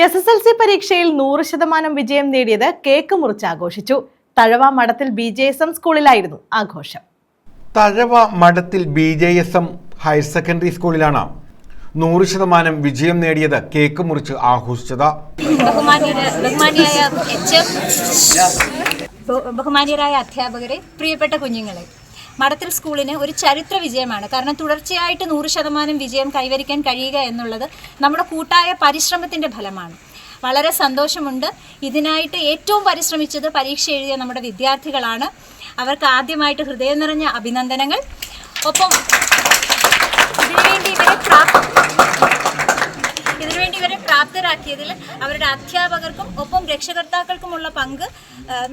S S L C പരീക്ഷയിൽ നൂറ് ശതമാനം വിജയം നേടിയത് കേക്ക് മുറിച്ച് ആഘോഷിച്ചു. തഴവ മഠത്തിൽ ബി ജെ എസ് എം സ്കൂളിലായിരുന്നു ആഘോഷം. തഴവ മഠത്തിൽ B J S M higher secondary സ്കൂളിലാണ് നൂറ് ശതമാനം വിജയം നേടിയത് കേക്ക് മുറിച്ച് ആഘോഷിച്ചത്. ബഹുമാനീയരായ അധ്യാപകരെ പ്രിയപ്പെട്ട കുഞ്ഞുങ്ങളെ മഠത്തിൽ സ്കൂളിന് ഒരു ചരിത്ര വിജയമാണ്. കാരണം തുടർച്ചയായിട്ട് നൂറ് ശതമാനം വിജയം കൈവരിക്കാൻ കഴിയുക എന്നുള്ളത് നമ്മുടെ കൂട്ടായ പരിശ്രമത്തിന്റെ ഫലമാണ്. വളരെ സന്തോഷമുണ്ട്. ഇതിനായിട്ട് ഏറ്റവും പരിശ്രമിച്ചത് പരീക്ഷ എഴുതിയ നമ്മുടെ വിദ്യാർത്ഥികളാണ്. അവർക്ക് ആദ്യമായിട്ട് ഹൃദയം നിറഞ്ഞ അഭിനന്ദനങ്ങൾ. ഒപ്പം ഇതിനുവേണ്ടി ഇവരെ പ്രാപ്ത പ്രാപ്തരാക്കിയതിൽ അവരുടെ അധ്യാപകർക്കും ഒപ്പം രക്ഷകർത്താക്കൾക്കുമുള്ള പങ്ക്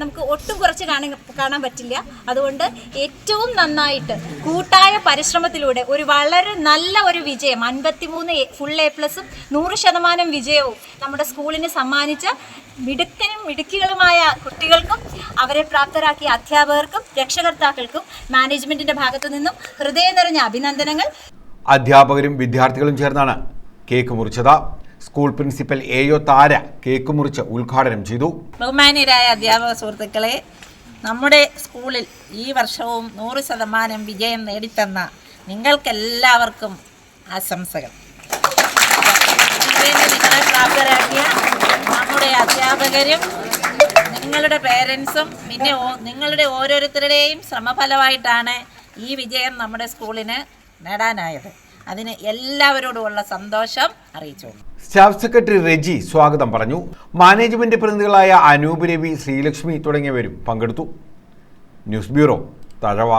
നമുക്ക് ഒട്ടും കുറച്ച് കാണാൻ കാണാൻ പറ്റില്ല. അതുകൊണ്ട് ഏറ്റവും നന്നായിട്ട് കൂട്ടായ പരിശ്രമത്തിലൂടെ ഒരു വളരെ നല്ല ഒരു വിജയം അൻപത്തിമൂന്ന് ഫുൾ എ പ്ലസും നൂറ് ശതമാനം വിജയവും നമ്മുടെ സ്കൂളിന് സമ്മാനിച്ച മിടുക്കനും മിടുക്കികളുമായ കുട്ടികൾക്കും അവരെ പ്രാപ്തരാക്കിയ അധ്യാപകർക്കും രക്ഷകർത്താക്കൾക്കും മാനേജ്മെന്റിന്റെ ഭാഗത്തു നിന്നും ഹൃദയം നിറഞ്ഞ അഭിനന്ദനങ്ങൾ. അധ്യാപകരും വിദ്യാർത്ഥികളും ചേർന്നാണ് കേക്ക് മുറിച്ചത്. School principal A O Thara cake മുറിച്ച് ഉദ്ഘാടനം ചെയ്തു. ബഹുമാന്യരായ അധ്യാപക സുഹൃത്തുക്കളെ നമ്മുടെ സ്കൂളിൽ ഈ വർഷവും നൂറ് ശതമാനം വിജയം നേടിത്തന്ന നിങ്ങൾക്കെല്ലാവർക്കും ആശംസകൾ. നിങ്ങളെ പ്രാപ്തരാക്കിയ നമ്മുടെ അധ്യാപകരും നിങ്ങളുടെ പേരൻസും പിന്നെ നിങ്ങളുടെ ഓരോരുത്തരുടെയും ശ്രമഫലമായിട്ടാണ് ഈ വിജയം നമ്മുടെ സ്കൂളിന് നേടാനായത്. അതിന് എല്ലാവരോടുമുള്ള സന്തോഷം അറിയിച്ചോളൂ സ്റ്റാഫ് സെക്രട്ടറി റെജി സ്വാഗതം പറഞ്ഞു. മാനേജ്മെന്റ് പ്രതിനിധികളായ അനൂപ് രവി ശ്രീലക്ഷ്മി തുടങ്ങിയവരും പങ്കെടുത്തു. News bureau Thazhava.